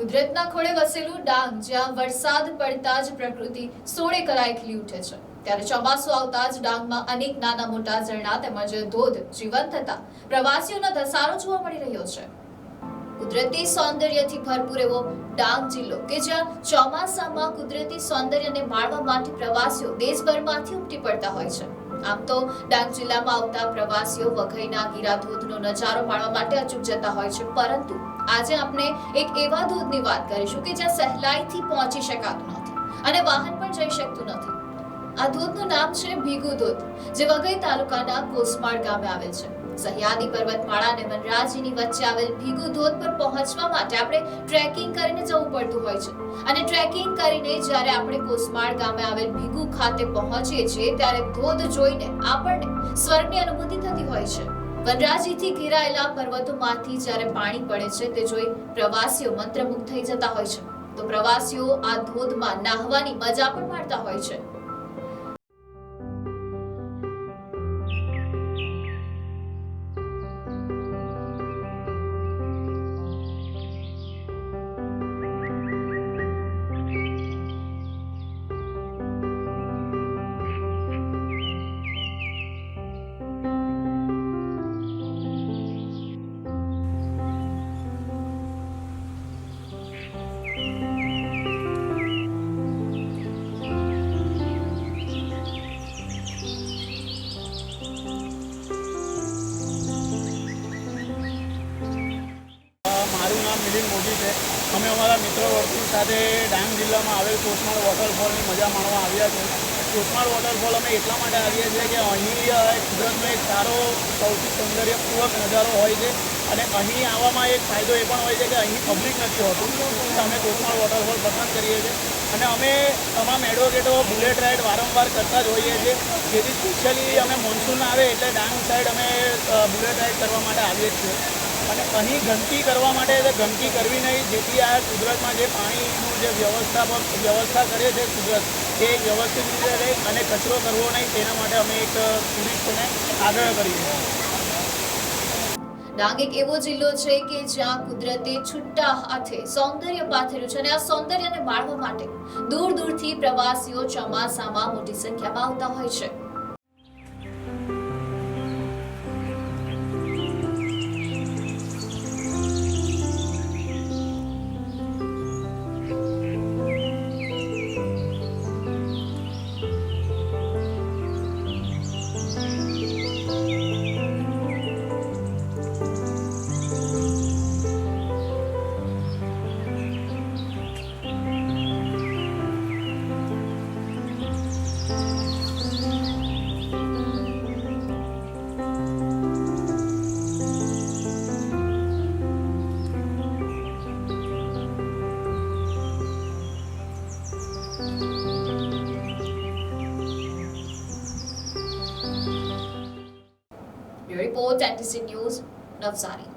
કુદરતના ખોળે વસેલું ડાંગ, જ્યાં વરસાદ પડતા જ પ્રકૃતિ સોળે કરાય ખીલી ઉઠે છે. ત્યારે ચોમાસું આવતા જ ડાંગમાં અનેક નાના મોટા ઝરણા તેમજ ધોધ જીવંત થતા પ્રવાસીઓનો ધસારો જોવા મળી રહ્યો છે. કુદરતી સૌંદર્યથી ભરપૂર એવો ડાંગ જિલ્લો કે જ્યાં ચોમાસામાં કુદરતી સૌંદર્યને માણવા માટે પ્રવાસીઓ દેશભરમાંથી ઉમટી પડતા હોય છે. આમ તો ડાંગ જિલ્લામાં આવતા પ્રવાસીઓ વઘઈના ગીરા ધોધનો નજારો માણવા માટે અચૂક જતા હોય છે. પરંતુ આજે આપણે એક એવા ધોધની વાત કરીશું કે જ્યાં સહેલાઈથી પહોંચી શકાતું નથી અને વાહન પણ જઈ શકતું નથી. આ ધોધનું નામ છે ભીગુ ધોધ, જે વઘઈ તાલુકાના કોસમાળ ગામે આવેલ છે. સહ્યાદી પર્વતમાળા અને વનરાજીની વચ્ચે આવેલ ભીગુ ધોધ પર પહોંચવા માટે આપણે ટ્રેકિંગ કરીને જવું પડતું હોય છે. અને ટ્રેકિંગ કરીને જ્યારે આપણે કોસમાળ ગામે આવેલ ભીગુ ખાતે પહોંચીએ છીએ, ત્યારે ધોધ જોઈને આપણને સ્વર્ગની અનુભૂતિ થતી હોય છે. વનરાજીથી ઘેરાયેલા પર્વતોમાંથી જ્યારે પાણી પડે છે, તે જોઈ પ્રવાસીઓ મંત્રમુગ્ધ થઈ જતા હોય છે. તો પ્રવાસીઓ આ ધોધમાં નાહવાની મજા પણ માણતા હોય છે. નામ મિલિન મોદી છે. અમે અમારા મિત્રો વર્તુળ સાથે ડાંગ જિલ્લામાં આવેલ કોસમાળ વોટરફોલની મજા માણવા આવ્યા છે. કોસમાળ વોટરફોલ અમે એટલા માટે આવ્યા છીએ કે અહીં કુદરતનો એક સારો, સૌથી સૌંદર્યપૂર્વક નજારો હોય છે. અને અહીં આવવામાં એક ફાયદો એ પણ હોય છે કે અહીં પબ્લિક નથી હોતું. અમે કોસમાળ વોટરફોલ પસંદ કરીએ છીએ. અને અમે તમામ એડવોકેટો બુલેટ રાઇડ વારંવાર કરતા જ હોઈએ છીએ. જેથી સ્પેશિયલી અમે મોન્સૂન આવે એટલે ડાંગ સાઈડ અમે બુલેટ રાઇડ કરવા માટે આવીએ છીએ. અને અહીં ગંદકી કરવા માટે એટલે ગંદકી કરવી નહીં. જેથી આ કુદરતમાં જે પાણીનું જે વ્યવસ્થા પર વ્યવસ્થા કરે છે કુદરત, એ વ્યવસ્થિત રીતે રહે અને કચરો કરવો નહીં, તેના માટે અમે એક ટુરિસ્ટને આગ્રહ કરીએ છીએ. ડાંગ એક એવો જિલ્લો છે કે જ્યાં કુદરતે છુટ્ટા હાથે સૌંદર્ય પાથર્યું છે અને આ સૌંદર્યને માણવા માટે દૂર દૂરથી પ્રવાસીઓ ચોમાસામાં મોટી સંખ્યામાં આવતા હોય છે. report and this is news, Navsari.